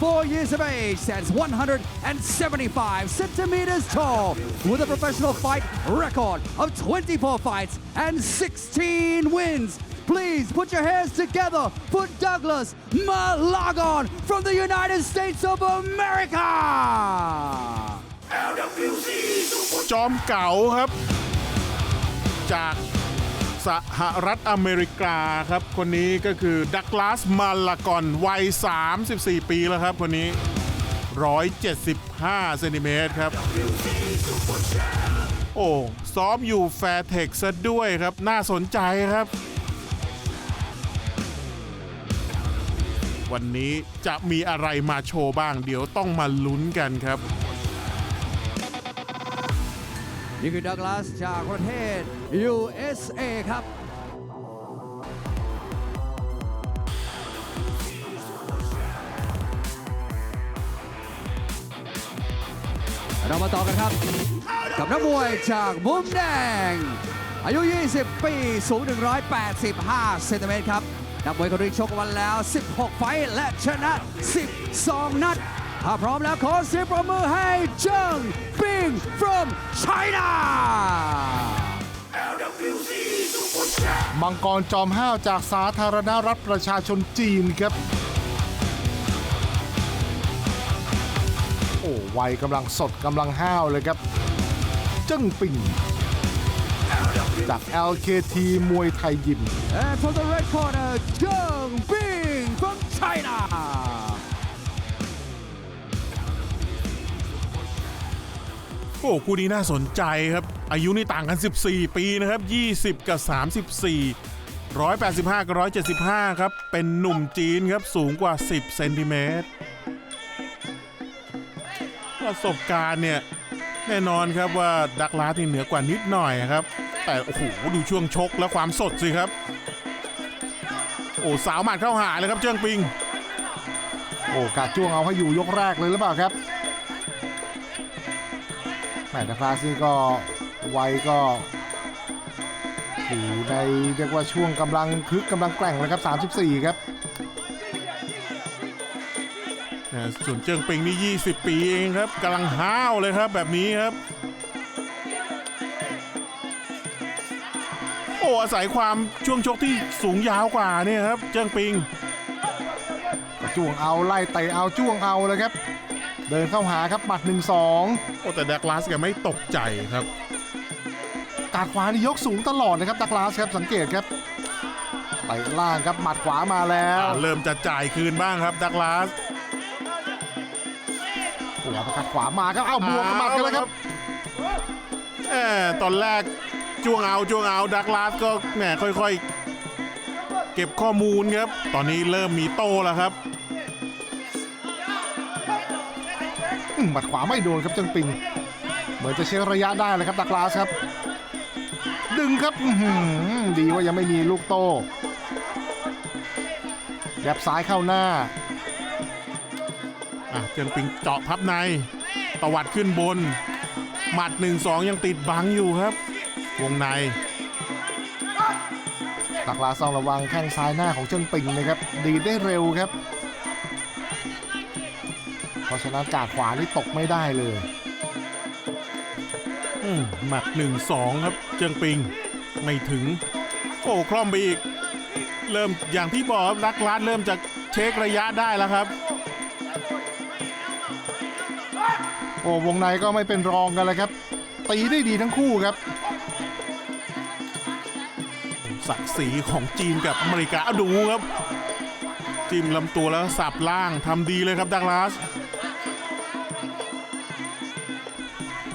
34 years of age, stands 175 centimeters tall, with a professional fight record of 24 fights and 16 wins. Please put your hands together for Douglas Malagon from the United States of America. จอมเก๋าครับ จาก สหรัฐอเมริกาครับ คนนี้ก็คือดักลาสมาลากอนวัย 34 ปีแล้วครับ คนนี้ 175เซนติเมตรครับ โอ้ ซ้อมอยู่แฟร์เทคซะด้วยครับ น่าสนใจครับ วันนี้จะมีอะไรมาโชว์บ้าง เดี๋ยวต้องมาลุ้นกันครับ นี่คือดักลาสจากประเทศ USA ครับเรามาต่อกันครับ กับนักมวยจากมุมแดง อายุ 20 ปี สูง 185 เซนติเมตรครับ นักมวยคนนี้ชกกันแล้ว 16 ไฟและชนะ 12 นัด ถ้าพร้อมแล้วขอเสียงปรบมือให้เจิ้ง ปิง from China มังกรจอมห้าวจากสาธารณรัฐประชาชนจีนครับ โอ้วัยกำลังสดกำลังห้าวเลยครับ เจิ้งปิงจาก LKT มวยไทยยิม and from the red corner เจิ้งปิง from China โอ้คู่นี้น่าสนใจครับ อายุนี่ต่างกัน 14 ปีนะครับ 20 กับ 34 185 กับ 175 ครับ เป็นหนุ่มจีนครับ สูงกว่า 10 เซนติเมตร ประสบการณ์เนี่ย แน่นอนครับว่าดักลาสนี่เหนือกว่านิดหน่อยครับ แต่โอ้โหดูช่วงชกและความสดสิครับ โอ้สาวหมัดเข้าหาเลยครับเจิ้งปิง โอ้กาจ้วงเอาให้อยู่ยกแรกเลยหรือเปล่าครับ แมตช์คลาสนี่ก็วัยก็อยู่ในเรียกว่าช่วงกำลังคึกกำลังแกร่งเลยครับ 34 ครับนะส่วนเจิ้งปิงนี่ 20 ปีเองครับกำลังห้าวเลยครับแบบนี้ครับ โอ้อาศัยความช่วงชกที่สูงยาวกว่าเนี่ยครับ เจิ้งปิงจ้วงเอาไล่เตะเอาจ้วงเอาเลยครับ เดินเข้าหาครับหมัด 1 2 โอ้แต่ดักลาสแกไม่ตกใจครับกาดขวานี่ยกสูงตลอดนะครับดักลาสครับสังเกตครับไปล่างครับหมัดขวามาแล้วอ่าเริ่มจะจ่ายคืนบ้างครับดักลาสโอ้ประกัดขวามาครับ เอาบวกกับหมัดกันแล้วครับแหมตอนแรกจ้วงเอาจ้วงเอาดักลาสก็แหมค่อยๆ เก็บข้อมูลครับ ตอนนี้เริ่มมีโต้แล้วครับ หมัดขวาไม่โดนครับจังปิง เหมือนจะเช็คระยะได้เลยครับดักลาสครับ ดึงครับอื้อหือดีว่ายังไม่มีลูกโต้แยบซ้ายเข้าหน้าอะเจิงปิงเจาะพับใน ตวัดขึ้นบน หมัด1-2ยังติดบังอยู่ครับ วงใน ตักลาซองระวังแข้งซ้ายหน้าของเจิ้งปิงนะครับ ดีดได้เร็วครับ เพราะฉะนั้นกาดขวานี่ตกไม่ได้เลยอืมหมัด1-2ครับ เจิงปิง ไม่ถึง โอ้คล่อมไปอีก เริ่มอย่างที่บอกครับรักลัดเริ่มจะเช็คระยะได้แล้วครับ โอ้วงในก็ไม่เป็นรองกันเลยครับ ตีได้ดีทั้งคู่ครับศักดิ์ศรีของจีนกับอเมริกาเอาดูครับ จิ้มลำตัวแล้วสับล่างทำดีเลยครับดักลาส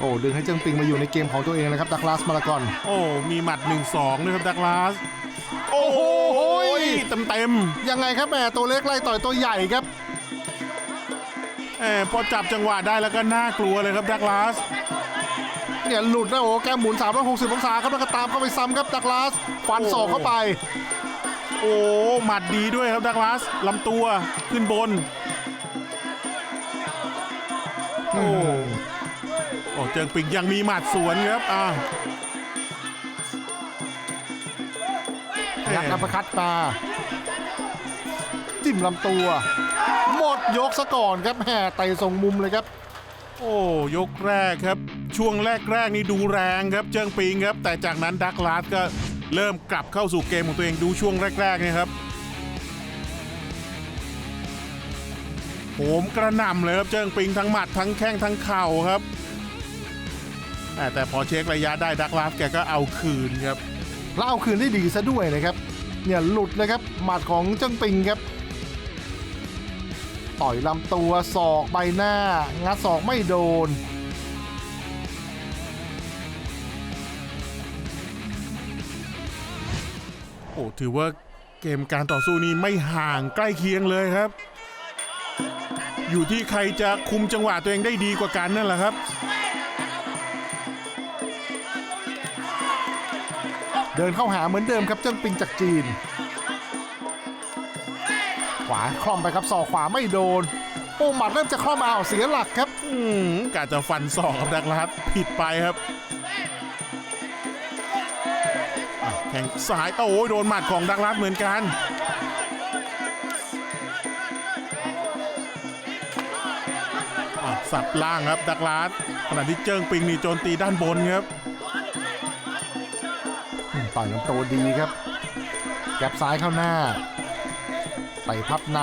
อ้ดึงให้เจิ้งปิงมาอยู่ในเกมของตัวเองนะครับดักลาสมาลากอนโอ้มีหมัด 1-2ด้วยครับดักลาสโอ้โหเต็มเต็มๆยังไงครับแหม่ตัวเล็กไล่ต่อยตัวใหญ่ครับแหมพอจับจังหวะได้แล้วก็น่ากลัวเลยครับดักลาสเนี่ยหลุดนะโอ้แกมหมุน 360 องศาครับแล้วก็ตามเข้าไปซ้ำครับดักลาสฟันศอกเข้าไป โอ้หมัดดีด้วยครับดักลาสลำตัวขึ้นบน โอ้ โอ้เจิงปิงยังมีหมัดสวนครับอ่ายัดอัปเปอร์คัตมาจิ้มลำตัวหมมดยกซะก่อนครับแห่ไต่ส่งมุมเลยครับ โอ้ยกแรกครับ ช่วงแรกๆนี่ดูแรงครับเจิ้งปิงครับ แต่จากนั้นดักลาสก็เริ่มกลับเข้าสู่เกมของตัวเองดูช่วงแรกๆเนี่ยครับโหมกระหน่ำเลยครับเจิ้งปิงทั้งหมัดทั้งแข้งทั้งเข่าครับ แต่แต่พอเช็คระยะได้ดักลาสแกก็เอาคืนครับแล้วเอาคืนได้ดีซะด้วยนะครับเนี่ยหลุดเลยครับหมัดของเจิ้งปิงครับต่อยลำตัวศอกใบหน้า งัดศอกไม่โดน โอ้ถือว่าเกมการต่อสู้นี้ไม่ห่างใกล้เคียงเลยครับ อยู่ที่ใครจะคุมจังหวะตัวเองได้ดีกว่ากันนั่นแหละครับ เดินเข้าหาเหมือนเดิมครับเจิ้งปิงจากจีน ขวาคล่อมไปครับศอกขวาไม่โดน โอ้หมัดเริ่มจะคล่อมเอาเสียหลักครับ อืมกาจะฟันศอกกับดักลาสผิดไปครับแข่งซ้ายโอ้ยโดนหมัดของดักลาสเหมือนกันอะสับล่างครับดักลาสขณะที่เจิ้งปิงนี่โจมตีด้านบนครับ ต่อยลำตัวดีครับแกบซ้ายเข้าหน้าไต่พับใน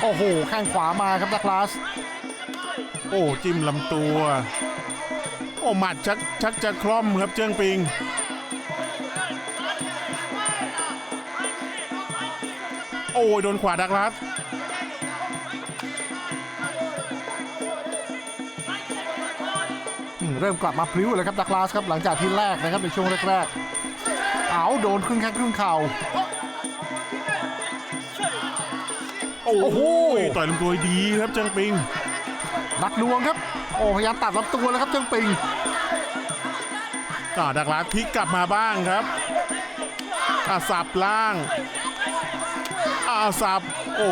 โอ้โหข้างขวามาครับดักลาส โอ้จิ้มลำตัว โอ้หมัดชักชักจะคล่อมครับเจิ้งปิงโอ้ยโดนขวาดักลัดอื เริ่มกลับมาพลิ้วเลยครับดักลาสครับหลังจากที่แรกนะครับในช่วงแรกๆเอาโดนครึ่งแข้งครึ่งเข่าโอ้โอ้โหต่อยลำตัวดีครับเจิ้งปิงนักดวงครับ โอ้พยายามตัดลำตัวแล้วครับเจ้งปิงก็ดักลัดพลิกกลับมาบ้างครับอะสับล่างอะสับโอ้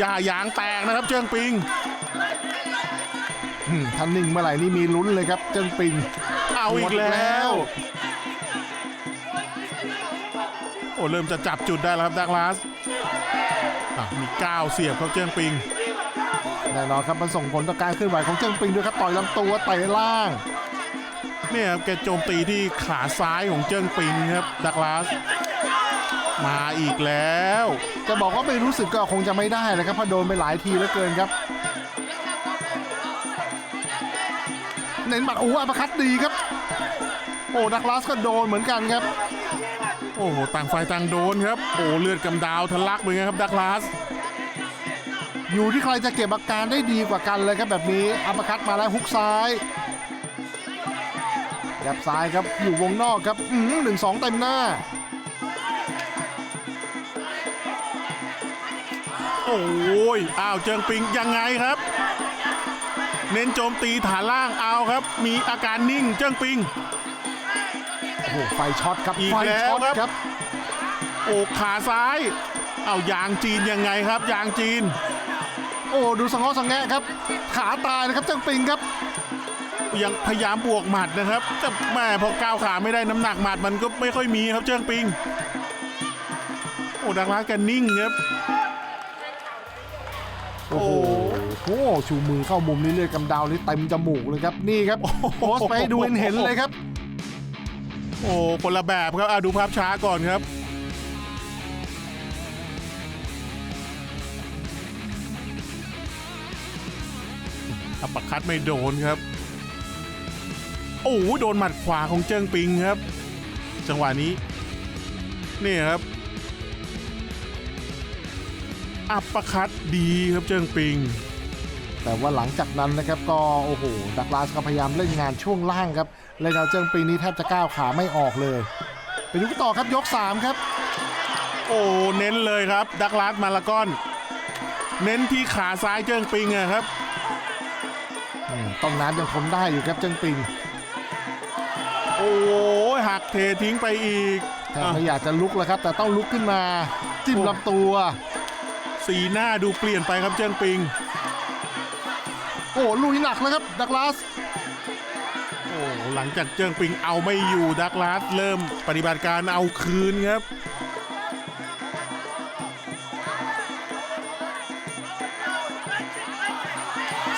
ยายางแตกนะครับ เจิ้งปิงอืม ทันนิ่งเมื่อไหร่นี่มีลุ้นเลยครับเจ้งปิงเอาอีกแล้ว โอ้เริ่มจะจับจุดได้แล้วครับดักลาสอะมีก้าวเสียบเขาเจิ้งปิงแน่นอนครับมันส่งผลต่อการเคลื่อนไหวของเจ้งปิงด้วยครับต่อยลำตัวเตะล่างเนี่ยครับแกโจมตีที่ขาซ้ายของเจิ้งปิงครับดักลาสมาอีกแล้ว จะบอกว่าไม่รู้สึกก็คงจะไม่ได้นะครับเพราะโดนไปหลายทีเหลือเกินครับ เน้นหมัดโอ้โหอัปเปอร์คัดดีครับ โอ้ดักลาสก็โดนเหมือนกันครับ โอ้โหต่างฝ่ายต่างโดนครับ โอ้เลือดกำดาวทะลักเหมือนกันครับดักลาสอยู่ที่ใครจะเก็บอาการได้ดีกว่ากันเลยครับแบบนี้อัปเปอร์คัดมาแล้วฮุกซ้ายยับซ้ายครับอยู่วงนอกครับอืมหนึ่งสองเต็มหน้า โอ้ยอ้าวเจิ้งปิงยังไงครับ เน้นโจมตีฐานล่างเอาครับ มีอาการนิ่งเจิ้งปิง โอ้โหไฟช็อตครับอีกไฟแล้วช็อตครับ ครับ โอ้ขาซ้าย เอายางจีนยังไงครับ ยางจีน โอ้ดูสังเงอสังแงะครับ ขาตายนะครับเจ้งปิงครับ ยังพยายามบวกหมัดนะครับ แต่แม่พอก้าวขาไม่ได้น้ำหนักหมัดมันก็ไม่ค่อยมีครับเจิ้งปิง โอ้ดักลาสแกันนิ่งครับ โอ้โหชูมือเข้ามุมนี้เลือดกำดาวนี่เต็มจมูกเลยครับนี่ครับโพสต์ไปให้ดูเห็นๆเลยครับ โอ้คนละแบบครับอะดูภาพช้าก่อนครับอัปเปอร์คัดไม่โดนครับ โอ้โหโดนหมัดขวาของเจิ้งปิงครับ จังหวะนี้ นี่ครับ อัปเปอร์คัดดีครับเจิ้งปิง แต่ว่าหลังจากนั้นนะครับก็โอ้โหดักลาสก็พยายามเล่นงานช่วงล่างครับเล่นเอาเจิ้งปิงนี้แทบจะก้าวขาไม่ออกเลย ไปดูกันต่อครับยก 3 ครับ โอ้เน้นเลยครับ ดักลาสมาลากอน เน้นที่ขาซ้ายเจิ้งปิงอะครับอืมต้องน้ำยังทนได้อยู่ครับเจิ้งปิง โอ้ยหักเททิ้งไปอีกแทบอะไม่อยากจะลุกแล้วครับ แต่ต้องลุกขึ้นมา จิ้มลำตัว สีหน้าดูเปลี่ยนไปครับเจิ้งปิง โอ้ลุยหนักแล้ครับดักลาสโอ้หลังจากเจิงปิงเอาไม่อยู่ดักลาสเริ่มปฏิบัติการเอาคืนครับ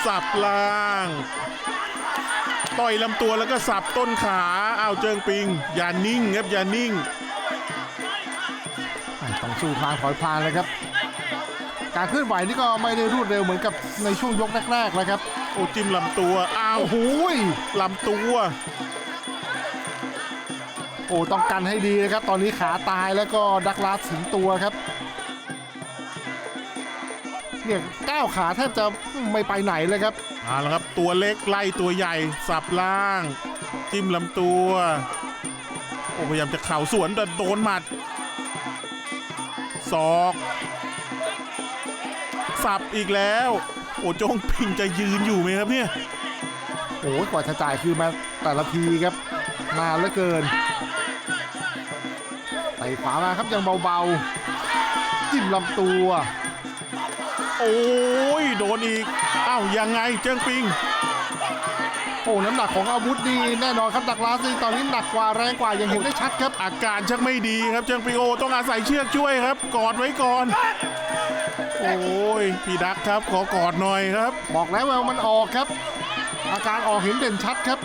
สับล่างต่อยลำตัวแล้วก็สับต้นขาเอาเจิงปิง อย่านิ่งครับอย่านิ่ง ต้องสู้ทางถอยพานเลยครับ การเคลื่อนไหวนี่ก็ไม่ได้รวดเร็วเหมือนกับในช่วงยกแรกๆแล้วครับ โอ้จิ้มลำตัว อ้าวโอ้โหยลำตัว โอ้ต้องกันให้ดีนะครับ ตอนนี้ขาตายแล้วก็ดักลาสถึงตัวครับเนี่ยก้าวขาแทบจะไม่ไปไหนเลยครับเอาละครับตัวเล็กไล่ตัวใหญ่ สับล่าง จิ้มลำตัวโอ้พยายามจะเข่าสวนแต่โดนหมัดศอก สับอีกแล้ว โอ้โจงปิงจะยืนอยู่ไหมครับเนี่ยโอ้ยกว่าจะจ่ายคือมาแต่ละทีครับนานเหลือเกินไปขวามาครับยังเบาๆ จิ้มลำตัว โอ้ยโดนอีกอ้าวยังไงเจิ้งปิงโอ้น้ำหนักของอาวุธนี่แน่นอนครับดักลาสนี่ตอนนี้หนักกว่าแรงกว่ายังเห็นได้ชัดครับ อาการชักไม่ดีครับเจิ้งปิงโอต้องอาศัยเชือกช่วยครับกอดไว้ก่อน โอ้ยพี่ดักครับขอกอดหน่อยครับ บอกแล้วว่ามันออกครับ อาการออกเห็นเด่นชัดครับ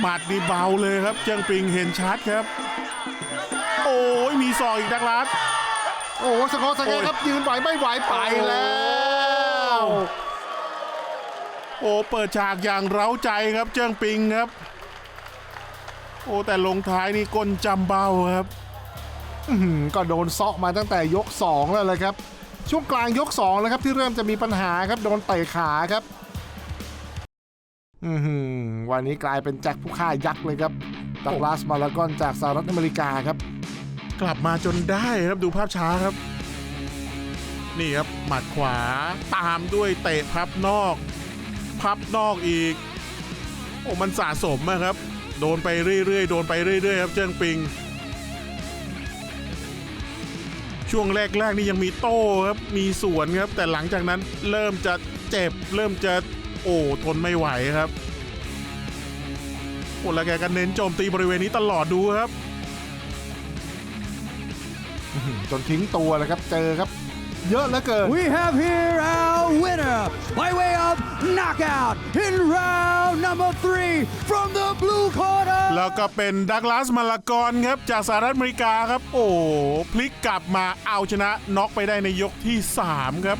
หมัดนี่เบาเลยครับเจิ้งปิงเห็นชัดครับ โอ้ยมีศอกอีกดักลัดโอ้สกอร์สแกนครับยืนไหวไม่ไหวไปแล้ว โอ้เปิดฉากอย่างเร้าใจครับเจิ้งปิงครับ โอ้แต่ลงท้ายนี่ก้นจำเบ้าครับอื้อหือ ก็โดนซอกมาตั้งแต่ยก 2 แล้วเลยครับ ช่วงกลางยก2แล้วครับที่เริ่มจะมีปัญหาครับโดนเตะขาครับอืวันนี้กลายเป็นแจ็คผู้ฆ่ายักษ์เลยครับดักลาสมาลากอนจากสหรัฐอเมริกาครับ กลับมาจนได้ครับดูภาพช้าครับ นี่ครับหมัดขวาตามด้วยเตะพับนอก พับนอกอีก โอ้มันสะสมอะครับ โดนไปเรื่อยๆ โดนไปเรื่อยๆ ครับเจิ้งปิง ช่วงแรกๆนี่ยังมีโต้ครับมีสวนครับ แต่หลังจากนั้นเริ่มจะเจ็บ เริ่มจะโอ้ทนไม่ไหวครับโอ้แล้วแกก็เน้นโจมตีบริเวณนี้ตลอดดูครับจนทิ้งตัวเลยครับเจอครับ เยอะเหลือเกิน We have here our winner by way of knockout in round number three from the blue corner. แล้วก็เป็นดักลาสมาลากอนครับ จากสหรัฐอเมริกาครับ โอ้พลิกกลับมาเอาชนะน็อกไปได้ในยกที่ 3 ครับ